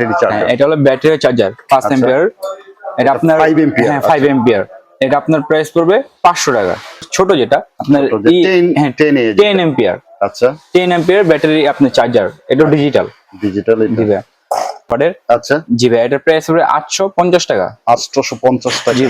Battery charger এটা হলো battery charger পাঁচ আচ্ছা। এম্পিয়ার এটা আপনার 5 ampere, হ্যাঁ ফাইভ এম্পিয়ার এটা আপনার প্রাইস পড়বে পাঁচশো টাকা। ছোট যেটা আপনার ছোট যে 10 হ্যাঁ 10 এ টেন এম্পিয়ার আচ্ছা। টেন এম্পিয়ার ব্যাটারি আপনার চার্জার এটা ডিজিটাল ডিজিটাল জিবে। ওয়াটের আচ্ছা। জিবে এটার প্রাইস পড়বে আটশো পঞ্চাশ টাকা। 850 টাকা।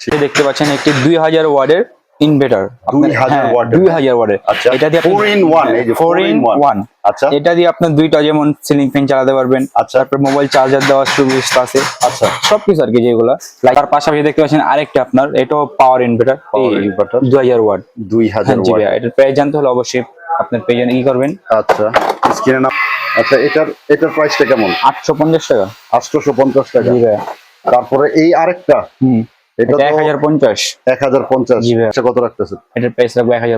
জি। এটা দেখতে পাচ্ছেন একটি দুই হাজার ওয়ার্ডের ইনভার্টার 2000 watt এর। দুই হাজার ওয়ার্ডের আচ্ছা এটা দিয়ে 4 in 1 এই যে ফোর 4 ইন in 1 ওয়ান আচ্ছা। এটা দিয়ে আপনার দুইটা যেমন সিলিং ফ্যান চালাতে পারবেন আচ্ছা। তারপর মোবাইল চার্জার দেওয়ার সুবিধা আছে। আচ্ছা। সবকিছু আর কি যেগুলো। তার পাশাপাশি দেখতে পাচ্ছেন আরেকটা আপনার এটাও পাওয়ার ইনভার্টার inverter। দুই হাজার ওয়াট। 2000 হ্যাঁ ওয়াট। এটার প্রাইস জানতে হলে অবশ্যই আপনার পেজে কি করবেন। আচ্ছা স্ক্রিনে নাম আচ্ছা এটার এটার প্রাইসটা কেমন? আটশো পঞ্চাশ টাকা। 850 টাকা। তারপরে এই আরেকটা। হুম। এটা এটা এক তো হাজার পঞ্চাশ। 1050 জি ভাইয়া। আচ্ছা কত রাখতেছেন? এটার প্রাইস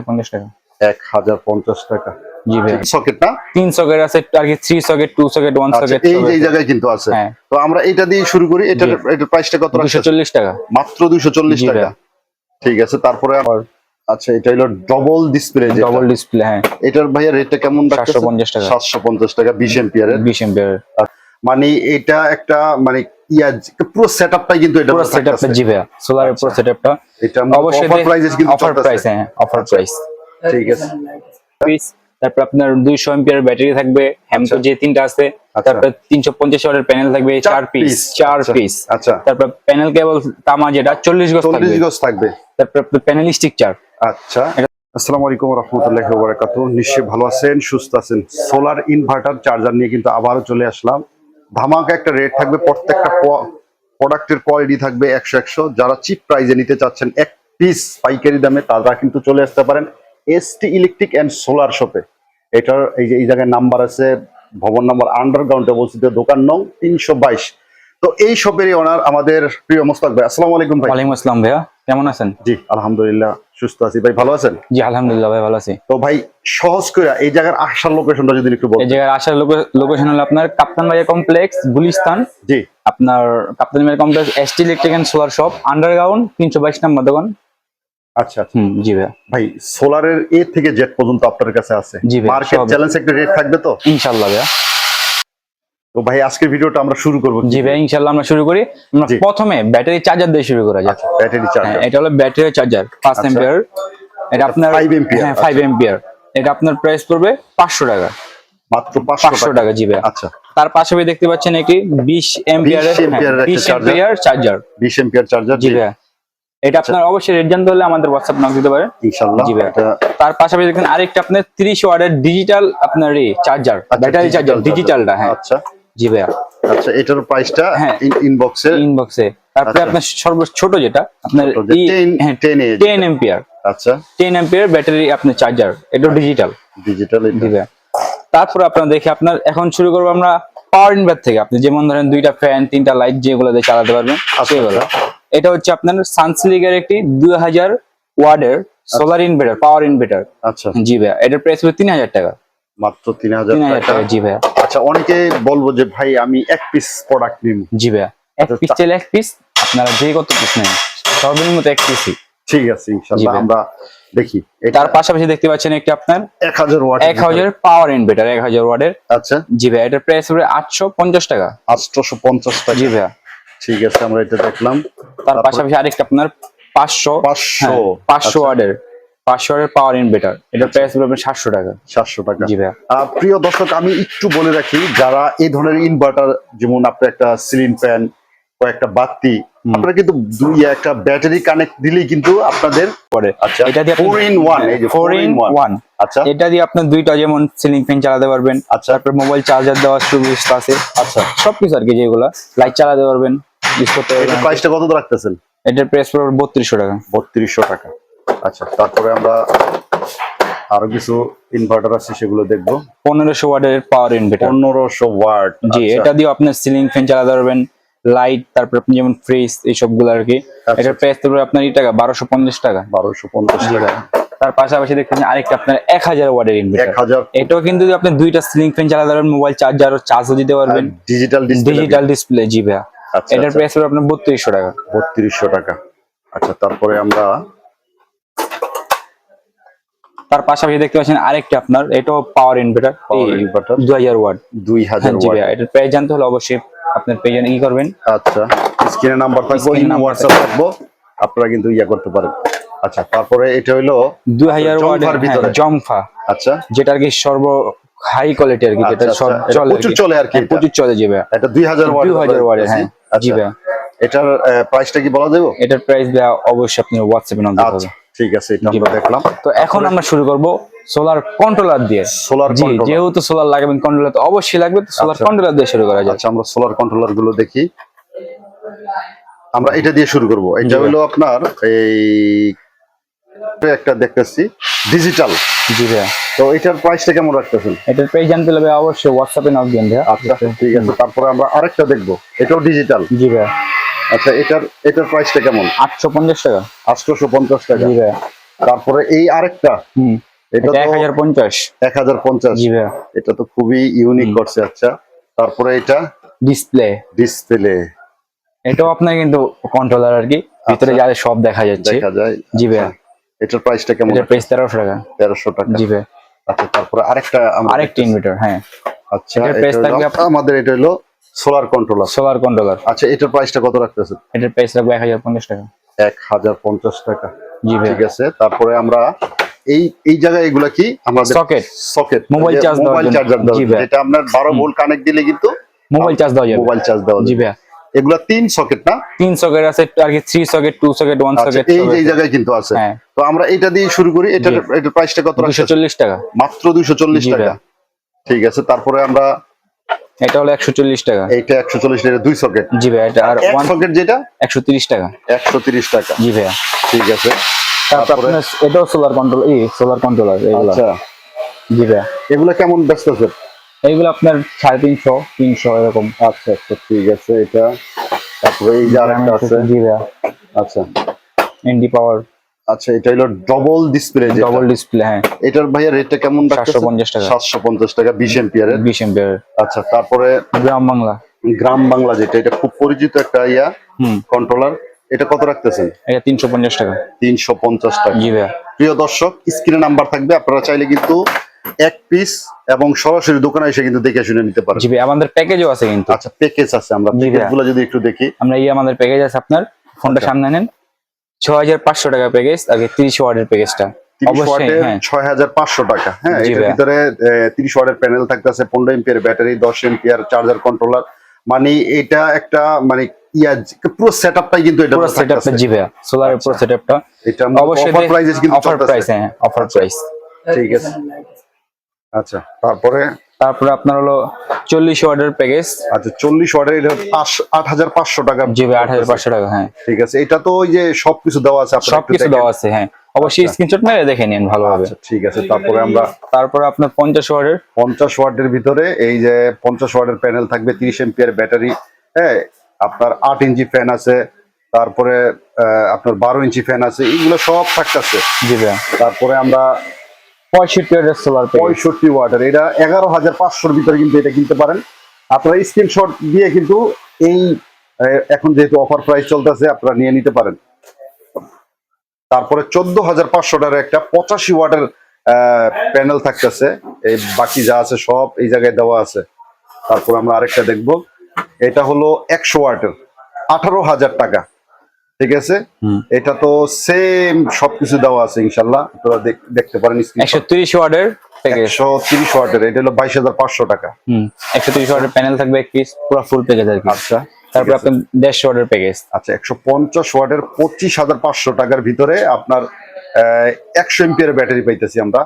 পঞ্চাশ টাকা। 1050 টাকা। জি সকেট না? তিন সকেট আছে আর কি থ্রি সকেট আচ্ছা সকেট এই যে জায়গায় কিন্তু আছে। হ্যাঁ। তো আমরা এটা দিয়ে শুরু করি এটার প্রাইসটা কত টাকা। মাত্র 240 জি টাকা। ভাইয়া। ঠিক আছে তারপরে আবার- আচ্ছা এটা হলো ডবল ডিসপ্লে যেটা। ডবল ডিসপ্লে হ্যাঁ। এটার ভাইয়া রেটটা কেমন রাখতেছেন? 750 টাকা। 750 টাকা 20 এম্পিয়ারের বিশ এম্পিয়ার মানে এটা একটা মানে ইয়া পুরো সেটআপটাই কিন্তু এটা পুরো সেটআপটা জি ভাইয়া সোলারের পুরো আচ্ছা। সেটআপটা এটা অবশ্যই অফার প্রাইসে কিন্তু অফার প্রাইস হ্যাঁ অফার আচ্ছা। প্রাইস ঠিক আছে। পিস তারপর আপনার দুইশো এম্পিয়ার ব্যাটারি থাকবে হ্যামকো আচ্ছা। যে তিনটা আছে আচ্ছা। তারপর ওয়াটের প্যানেল থাকবে চার চার পিস piece। পিস আচ্ছা। তারপর প্যানেল কেবল তামা যেটা চল্লিশ গজ 40 থাকবে গজ থাকবে। তারপর প্যানেল আচ্ছা। আসসালামু আলাইকুম রহমতুল্লাহি নিশ্চয়ই ভালো আছেন সুস্থ আছেন। সোলার ইনভার্টার চার্জার নিয়ে কিন্তু আবারও চলে আসলাম। ধামাকা একটা রেট থাকবে, প্রত্যেকটা প্রোডাক্টের কোয়ালিটি থাকবে একশো একশো। যারা চিপ প্রাইজে নিতে চাচ্ছেন, এক পিস পাইকারি দামে তারা কিন্তু চলে আসতে পারেন এসটি ইলেকট্রিক অ্যান্ড সোলার শপে এটার এই যে, এই জায়গায় নাম্বার আছে, ভবন নাম্বার আন্ডারগ্রাউন্ডে অবস্থিত দোকান নং তিনশো বাইশ। তো এই শপেরই ওনার আমাদের প্রিয় মোস্তাক ভাই। আসসালামু আলাইকুম ভাই। ওয়ালাইকুম আসসালাম ভাইয়া। কেমন আছেন? জি আলহামদুলিল্লাহ সুস্থ আছি। ভাই ভালো আছেন? জি আলহামদুলিল্লাহ ভাই ভালো আছি। তো ভাই সহজ করে এই জায়গার আসার লোকেশনটা যদি একটু বলেন এই জায়গায় আসার লোকেশন হলো আপনার কাপ্তান বাজার কমপ্লেক্স গুলিস্তান। জি। আপনার Kaptan Bazar complex ST electric and solar shop underground তিনশো বাইশ নম্বর দোকান। আচ্ছা আচ্ছা। হুম জি ভাইয়া। ভাই সোলারের এ থেকে জেড পর্যন্ত আপনার কাছে আছে। ভাই, মার্কেট চ্যালেঞ্জ একটা রেট থাকবে তো? ইনশাল্লাহ ভাইয়া। তো ভাই আজকের ভিডিওটা আমরা শুরু করব জি ভাই ইনশাল্লাহ আমরা শুরু করি। আমরা প্রথমে ব্যাটারি চার্জার দিয়ে শুরু করা যাক। ব্যাটারি হ্যাঁ চার্জার এটা হলো ব্যাটারি চার্জার পাঁচ আচ্ছা। এম্পিয়ার এটা আপনার 5 ampere, হ্যাঁ ফাইভ এম্পিয়ার এটা আপনার প্রাইস পড়বে পাঁচশো টাকা। মাত্র 500 পাঁচশো টাকা। জি ভাই। আচ্ছা। তার পাশাপাশি দেখতে পাচ্ছেন একটি বিশ এম্পিয়ারের ampere এর একটা বিশ এম্পিয়ার চার্জার 20 এম্পিয়ার চার্জার জি ভাই। এটা আপনার অবশ্যই রেট জানতে হলে আমাদের হোয়াটসঅ্যাপ নাম দিতে পারেন। ইনশাআল্লাহ জি ভাই। তার পাশাপাশি দেখেন আরেকটা আপনার তিরিশ ওয়ার্ডের ডিজিটাল আপনার এই চার্জার ব্যাটারি চার্জার ডিজিটালটা হ্যাঁ। আচ্ছা। জি ভাইয়া। আচ্ছা এটার প্রাইসটা। ইনবক্সে ইনবক্সে তারপরে আচ্ছা। আপনার সর্ব ছোট যেটা আপনার ছোট যে 10 হ্যাঁ 10 এ টেন এম্পিয়ার আচ্ছা। টেন এম্পিয়ার ব্যাটারি আপনার চার্জার এটা। ডিজিটাল ডিজিটাল দিবে তারপরে আপনার দেখি আপনার এখন শুরু করব আমরা পাওয়ার ইনভার্ট থেকে। আপনি যেমন ধরেন দুইটা ফ্যান তিনটা লাইট যেগুলো দিয়ে চালাতে পারবেন আচ্ছা, সেগুলো এটা হচ্ছে আপনার সানসিলিকের একটি দুই হাজার ওয়ার্ডের সোলার ইনভার্টার পাওয়ার ইনভার্টার আচ্ছা। জি ভাইয়া এটার প্রাইস হলো তিন হাজার টাকা। মাত্র 3000 তিন হাজার টাকা। টাকা জি ভাইয়া। আচ্ছা অনেকে বলব যে ভাই আমি এক পিস প্রোডাক্ট নিব। জি ভাইয়া এক আচ্ছা, পিস তা- চাইলে এক পিস আপনারা যে কত পিস নেন সর্বনিম্ন তো এক পিসই ঠিক আছে ইনশাআল্লাহ আমরা দেখি। তার পাশাপাশি দেখতে পাচ্ছেন একটি আপনার 1000 ওয়াট এক হাজার পাওয়ার ইনভার্টার এক হাজার ওয়ার্ডের আচ্ছা। জি ভাইয়া এটার প্রাইস হবে আটশো পঞ্চাশ টাকা। 850 টাকা। জি ভাইয়া। ঠিক আছে আমরা এটা দেখলাম। তার পাশাপাশি আরেকটা আপনার পাঁচশো 500 হ্যাঁ, পাঁচশো আচ্ছা, ওয়ার্ডের পাঁচশো পাওয়ার ইনভার্টার এটার প্রাইস হবে সাতশো টাকা। 700 টাকা। জি ভাইয়া। প্রিয় দর্শক আমি একটু বলে রাখি যারা এই ধরনের ইনভার্টার যেমন আপনার একটা সিলিং ফ্যান কয়েকটা বাতি। আপনারা কিন্তু দুই একটা ব্যাটারি কানেক্ট দিলেই কিন্তু আপনাদের পরে আচ্ছা এটা দিয়ে ফোর ইন ওয়ান এই যে ফোর ইন ওয়ান আচ্ছা। এটা দিয়ে আপনার দুইটা যেমন সিলিং ফ্যান চালাতে পারবেন আচ্ছা। তারপর মোবাইল চার্জার দেওয়ার সুবিধা আছে। আচ্ছা। সবকিছু আর কি যেগুলো লাইট চালাতে পারবেন ইউজ করতে পারবেন। প্রাইসটা কত রাখতেছেন? এটার প্রাইস পড়বে বত্রিশশো টাকা। বত্রিশশো টাকা। আচ্ছা তারপরে আমরা আরও কিছু ইনভার্টার আছে সেগুলো দেখব। পনেরোশো ওয়ার্ডের পাওয়ার ইনভার্টার পনেরোশো ওয়াট জি এটা দিয়ে আপনার সিলিং ফ্যান চালাতে পারবেন লাইট তারপর আপনি যেমন ফ্রিজ এই সবগুলো আর কি। আচ্ছা। এটার প্রাইস পড়বে আপনার এই টাকা বারোশো পঞ্চাশ টাকা। বারোশো পঞ্চাশ টাকা। তার পাশাপাশি দেখতেছেন আরেকটা আপনার এক হাজার ওয়ার্ডের এক ইনভার্টার হাজার এটাও কিন্তু আপনি দুইটা সিলিং ফ্যান চালাতে পারবেন মোবাইল চার্জার চার্জও দিতে পারবেন। ডিজিটাল ডিজিটাল ডিসপ্লে জি ভাইয়া। আচ্ছা এটার প্রাইস পড়বে আপনার বত্রিশশো টাকা। বত্রিশশো টাকা। আচ্ছা তারপরে আমরা তার পাশাপাশি দেখতে পাচ্ছেন আরেকটা আপনার এটাও পাওয়ার ইনভার্টার inverter। দুই হাজার ওয়াট দুই হাজার হ্যাঁ জি ভাইয়া এটার প্রাইস জানতে হলে অবশ্যই আপনার পেজে কি করবেন? আচ্ছা স্ক্রিনে নাম্বার থাকব হোয়াটসঅ্যাপ থাকব। আপনারা কিন্তু ইয়া করতে পারেন। আচ্ছা তারপরে এটা হইল দুই হাজার ওয়াটের ভিতরে। হ্যাঁ, জমফা। আচ্ছা। যেটা আর কি সর্ব হাই কোয়ালিটি আর কি যেটা আচ্ছা, সব আচ্ছা, চলে প্রচুর চলে আর কি হ্যাঁ, প্রচুর চলে জি ভাইয়া। এটা দুই হাজার ওয়াট দুই হাজার ওয়াটের হ্যাঁ জি ভাইয়া। এটার প্রাইসটা কি বলা যাবে? এটার প্রাইস অবশ্যই আপনি হোয়াটসঅ্যাপে নক দিতে আচ্ছা। হবে ঠিক আছে এটা আমরা দেখলাম। তো এখন আমরা শুরু করব সোলার কন্ট্রোলার দিয়ে। সোলার কন্ট্রোলার যেহেতু সোলার লাগাবেন কন্ট্রোলার তো অবশ্যই লাগবে তো সোলার আচ্ছা। কন্ট্রোলার দিয়ে শুরু করা যায় আচ্ছা আমরা সোলার কন্ট্রোলারগুলো দেখি। আমরা এটা দিয়ে শুরু করব। এটা হলো আপনার এই একটা দেখতেছি ডিজিটাল জি ভাইয়া তো এটার প্রাইসটা কেমন রাখতেছেন? এটার প্রাইস জানতে ভাইয়া অবশ্যই হোয়াটসঅ্যাপে নক দিন ভাইয়া আচ্ছা ঠিক আছে। তারপরে আমরা আরেকটা দেখব। এটাও ডিজিটাল জি ভাইয়া আচ্ছা এটার এটার প্রাইসটা কেমন? আটশো পঞ্চাশ টাকা। আটশোশো পঞ্চাশ টাকা। তারপরে এই আরেকটা হুম। এটা এটা এক হাজার পঞ্চাশ। এক হাজার পঞ্চাশ এটা তো খুবই ইউনিক করছে আচ্ছা। তারপরে এটা? ডিসপ্লে ডিসপ্লে এটাও আপনার কিন্তু কন্ট্রোলার আর কি। ভিতরে আচ্ছা। যাদের সব দেখা যাচ্ছে। দেখা যায় জি আচ্ছা, এটার প্রাইসটা কেমন? এটার প্রাইস তেরোশো টাকা। তেরোশো টাকা। জি ভাইয়া। আচ্ছা তারপরে আরেকটা আরেকটা ইনভার্টার হ্যাঁ। আচ্ছা এটার এটা হলো- থাকবে আমাদের এটা হলো সোলার কন্ট্রোলার সোলার কন্ট্রোলার আচ্ছা এটার প্রাইসটা কত রাখতেছেন? এটার প্রাইস লাগবে এক হাজার পঞ্চাশ টাকা। এক হাজার পঞ্চাশ টাকা। জি ঠিক আছে তারপরে আমরা এই এই জায়গায় এগুলা কি? আমাদের সকেট সকেট charge দেওয়ার মোবাইল। চার্জার জি ভাই। যেটা আপনার বারো ভোল্ট কানেক্ট দিলে কিন্তু মোবাইল চার্জ দেওয়া যাবে। মোবাইল চার্জ দেওয়া জি ভাইয়া। এগুলা তিন সকেট না? তিন সকেট আছে আর কি three socket two socket one socket এই যে এই জায়গায় কিন্তু আছে। হ্যাঁ। তো আমরা এটা দিয়ে শুরু করি। এটার জি। এটার প্রাইসটা কত দুশো রাখছেন চল্লিশ টাকা। মাত্র দুইশো চল্লিশ জি টাকা। ঠিক আছে তারপরে আমরা এটা হলো একশো চল্লিশ টাকা। এইটা একশো চল্লিশ টাকা দুই সকেট জি ভাইয়া এটা আর ওয়ান সকেট যেটা? একশো তিরিশ টাকা। একশো তিরিশ টাকা। জি ভাইয়া। ঠিক আছে। তারপরে এটাও সোলার কন্ট্রোল এই সোলার কন্ট্রোলার এগুলো। আচ্ছা। জি ভাইয়া। এগুলা কেমন ব্যস্ত আছে? এইগুলো আপনার সাড়ে তিনশো তিনশো এরকম। আচ্ছা আচ্ছা ঠিক আছে এটা। তারপরে এই যে আরেকটা আছে। জি ভাইয়া। আচ্ছা। এনডি পাওয়ার আচ্ছা এটা হলো ডবল ডিসপ্লে ডবল ডিসপ্লে হ্যাঁ। এটার ভাইয়া রেটটা কেমন 750 টাকা। সাতশো পঞ্চাশ টাকা বিশ এম্পিয়ারের বিশ এম্পিয়ার আচ্ছা তারপরে গ্রাম বাংলা। গ্রাম বাংলা যেটা এটা খুব পরিচিত একটা ইয়া হুম। কন্ট্রোলার এটা কত রাখতেছেন? এটা তিনশো পঞ্চাশ টাকা। তিনশো পঞ্চাশ টাকা। জি ভাইয়া। প্রিয় দর্শক স্ক্রিনে নাম্বার থাকবে আপনারা চাইলে কিন্তু এক পিস এবং সরাসরি দোকানে এসে কিন্তু দেখে শুনে নিতে পারেন। জি ভাই আমাদের প্যাকেজও আছে কিন্তু। আচ্ছা প্যাকেজ আছে আমরা জি প্যাকেজ ভাইয়া। গুলো যদি একটু দেখি। আমরা এই আমাদের প্যাকেজ আছে আপনার। ফোনটা আচ্ছা। সামনে নেন। ছ হাজার পাঁচশো টাকা প্যাকেজ আগে তিরিশ ওয়ার্ডের প্যাকেজটা ছয় হাজার পাঁচশো টাকা। হ্যাঁ এটার ভিতরে তিরিশ ওয়াটের প্যানেল থাকতেছে পনেরো এম্পিয়ার ব্যাটারি দশ এম্পিয়ার চার্জার কন্ট্রোলার মানে এটা একটা মানে ইয়া পুরো সেট আপটাই কিন্তু এটা পুরো সেটআপটা জি ভাইয়া সোলারের পুরো সেটআপটা এটা অবশ্যই অফার প্রাইসে কিন্তু অফার। প্রাইস হ্যাঁ অফার প্রাইস ঠিক আছে। আচ্ছা তারপরে তারপরে আপনার হলো চল্লিশ ওয়ার্ডের প্যাকেজ আচ্ছা চল্লিশ ওয়ার্ডের এটা আট হাজার পাঁচশো টাকা। জি ভাই আট হাজার পাঁচশো টাকা হ্যাঁ। ঠিক আছে এটা তো ওই যে সবকিছু দেওয়া আছে আপনারা সবকিছু দেওয়া আছে হ্যাঁ। অবশ্যই আচ্ছা। স্ক্রিনশট মেরে দেখে নিন ভালোভাবে। আচ্ছা ঠিক আছে তারপরে আমরা তারপরে আপনার পঞ্চাশ ওয়ার্ডের পঞ্চাশ ওয়াটের ভিতরে এই যে পঞ্চাশ ওয়াটের প্যানেল থাকবে তিরিশ এম্পিয়ার ব্যাটারি হ্যাঁ। আপনার আট ইঞ্চি ফ্যান আছে তারপরে আহ, আপনার বারো ইঞ্চি ফ্যান আছে এগুলো সব থাকতেছে। জি ভাইয়া তারপরে আমরা পঁয়ষট্টি ওয়ার্ডের সোলার পঁয়ষট্টি ওয়াটের এটা এগারো হাজার পাঁচশোর ভিতরে কিন্তু এটা কিনতে পারেন। আপনারা স্ক্রিনশট দিয়ে কিন্তু এই এখন যেহেতু অফার প্রাইস চলতেছে, আপনারা নিয়ে নিতে পারেন। তারপরে চোদ্দ হাজার পাঁচশোটার একটা পঁচাশি ওয়াটের প্যানেল থাকতেছে। এই বাকি যা আছে সব এই জায়গায় দেওয়া আছে। তারপর আমরা আরেকটা দেখব। এটা হলো একশো ওয়াটের আঠারো হাজার টাকা। ঠিক আছে? এটা তো সেম সবকিছু দেওয়া আছে ইনশাল্লাহ দেখ- দেখতে পারেন একশো তিরিশ ওয়ার্ডের একশো তিরিশ ওয়াটের এটা হলো বাইশ হাজার পাঁচশো টাকা। হুম একশো তিরিশ ওয়ার্ডের প্যানেল থাকবে এক পিস পুরো ফুল প্যাকেজ আর আচ্ছা তারপরে আপনার দেড়শো ওয়ার্ডের প্যাকেজ আচ্ছা একশো পঞ্চাশ ওয়াটের পঁচিশ হাজার পাঁচশো টাকার ভিতরে আপনার একশো এমপিয়ার ব্যাটারি পাইতেছি আমরা।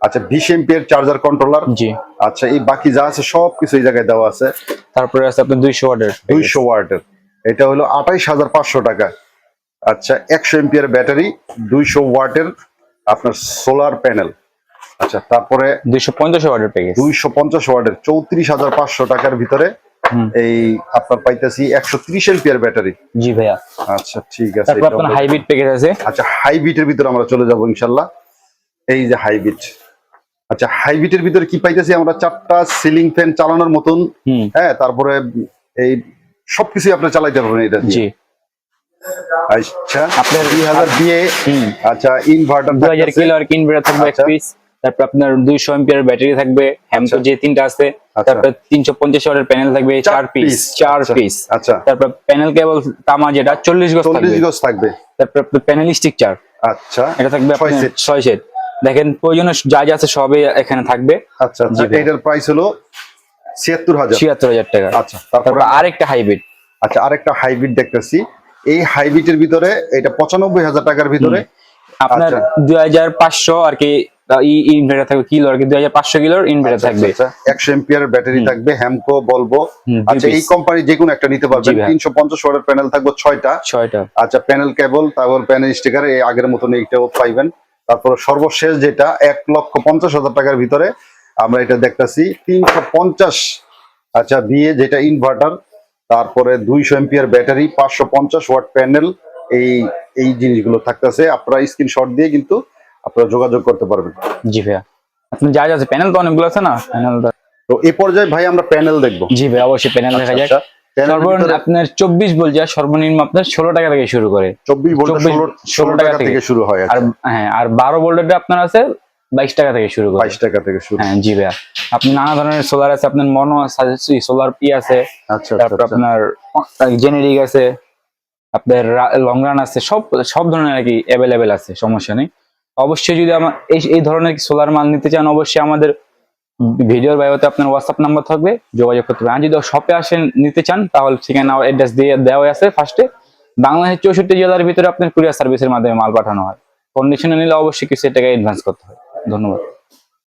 আচ্ছা বিশ এমপিয়ার চার্জার কন্ট্রোলার জি। আচ্ছা এই বাকি যা আছে সব কিছু এই জায়গায় দেওয়া আছে। তারপরে আছে আপনার দুইশো ওয়ার্ডের দুইশো ওয়াটের এটা হলো আঠাইশ হাজার পাঁচশো টাকা। আচ্ছা একশো এমপিয়ার ব্যাটারি দুইশো ওয়াটের আপনার সোলার প্যানেল আচ্ছা তারপরে দুইশো পঞ্চাশ ওয়ার্ডের প্যাকেজ দুইশো পঞ্চাশ ওয়াটের চৌত্রিশ হাজার পাঁচশো টাকার ভিতরে এই আপনার পাইতেছি একশো ত্রিশ এমপিয়ার ব্যাটারি। জি ভাইয়া। আচ্ছা ঠিক আছে তারপর আপনার হাইব্রিড প্যাকেজ আছে। আচ্ছা হাইব্রিডের ভিতরে আমরা চলে যাব ইনশাল্লাহ। এই যে হাইব্রিড আচ্ছা হাইব্রিডের ভিতরে কি পাইতেছি আমরা? চারটা সিলিং ফ্যান চালানোর মতন। হ্যাঁ তারপরে এই সবকিছু আপনি চালাইতে পারবেন এটা জি। আচ্ছা। আপনার- দুই হাজার দিয়ে আচ্ছা ইনভার্টার দুই হাজার কিলো আর ইনভার্টার থাকবে এক আচ্ছা। পিস তারপর আপনার দুইশো এমপিয়ার ব্যাটারি থাকবে হ্যামকো আচ্ছা। যে তিনটা আছে আচ্ছা। তারপর তিনশো পঞ্চাশ ওয়াটের প্যানেল থাকবে চার পিস। চার আচ্ছা। পিস আচ্ছা। তারপর প্যানেল কেবল তামা যেটা চল্লিশ গজ চল্লিশ থাকবে। গজ থাকবে। তারপর প্যানেল চার আচ্ছা। এটা থাকবে আপনার সেট ছয় সেট দেখেন প্রয়োজনীয় যা যা আছে সবই এখানে থাকবে। আচ্ছা আচ্ছা। এটার প্রাইস হলো ছিয়াত্তর হাজার। ছিয়াত্তর হাজার টাকা। আচ্ছা তারপর আরেকটা হাইব্রিড আচ্ছা আরেকটা হাইব্রিড দেখতেছি। এই হাইব্রিডের ভিতরে এটা পঁচানব্বই হাজার টাকার ভিতরে আপনার আচ্ছা। দুই হাজার পাঁচশো আর কি ইনভার্টার থাকবে কিলো আর কি দুই হাজার পাঁচশো কিলোর ইনভার্টার আচ্ছা, থাকবে। আচ্ছা, একশো এম্পিয়ার ব্যাটারি থাকবে হ্যামকো বলব আচ্ছা এই piece। কোম্পানি যে কোনো একটা নিতে পারবেন। তিনশো পঞ্চাশ ওয়াটের প্যানেল থাকবে ছয়টা। ছয়টা। আচ্ছা প্যানেল কেবল তারপর প্যানেল স্টিকার এই আগের মতন এইটাও পাইবেন। তারপর সর্বশেষ যেটা এক লক্ষ পঞ্চাশ হাজার টাকার ভিতরে আমরা এটা দেখতেছি। তিনশো পঞ্চাশ আচ্ছা বিয়ে যেটা ইনভার্টার তারপরে দুইশো এম্পিয়ার ব্যাটারি পাঁচশো পঞ্চাশ ওয়াট প্যানেল এই এই জিনিসগুলো থাকতেছে। আপনারা স্ক্রিনশট দিয়ে কিন্তু আপনারা যোগাযোগ করতে পারবেন। জি ভাইয়া। আপনি যা যা আছে প্যানেল তো অনেকগুলো আছে না? প্যানেল তো এই পর্যায়ে ভাই আমরা প্যানেল দেখব। জি ভাই অবশ্যই প্যানেল দেখা যাক। আচ্ছা, ভিতরে আপনার চব্বিশ বলছে আর সর্বনিম্ন আপনার ষোলো টাকা থেকে শুরু করে। চব্বিশ ভোল্ট 24 ষোলো ষোলো টাকা থেকে। শুরু হয় আর হ্যাঁ আর বারো ভোল্টের আপনার আছে বাইশ টাকা থেকে শুরু বাইশ টাকা থেকে শুরু। হ্যাঁ জি ভাইয়া। আপনি নানা ধরনের সোলার আছে আপনার মনো সোলার পি আছে আচ্ছা তারপর আচ্ছা। আপনার জেনেরিক আছে আপনার লং রান আছে সব সব ধরনের আর কি অ্যাভেলেবেল আছে সমস্যা নেই। অবশ্যই যদি আমার এই এই ধরনের সোলার মাল নিতে চান অবশ্যই আমাদের ভিডিওর বায়োতে আপনার হোয়াটসঅ্যাপ নাম্বার থাকবে যোগাযোগ করতে হবে আর যদি শপে আসেন নিতে চান তাহলে ঠিকানা অ্যাড্রেস দিয়ে দেওয়া আছে ফার্স্টে। বাংলাদেশের চৌষট্টি জেলার ভিতরে আপনার কুরিয়ার সার্ভিসের মাধ্যমে মাল পাঠানো হয়। কন্ডিশনে নিলে অবশ্যই কিছু টাকা অ্যাডভান্স করতে হয়। ধন্যবাদ।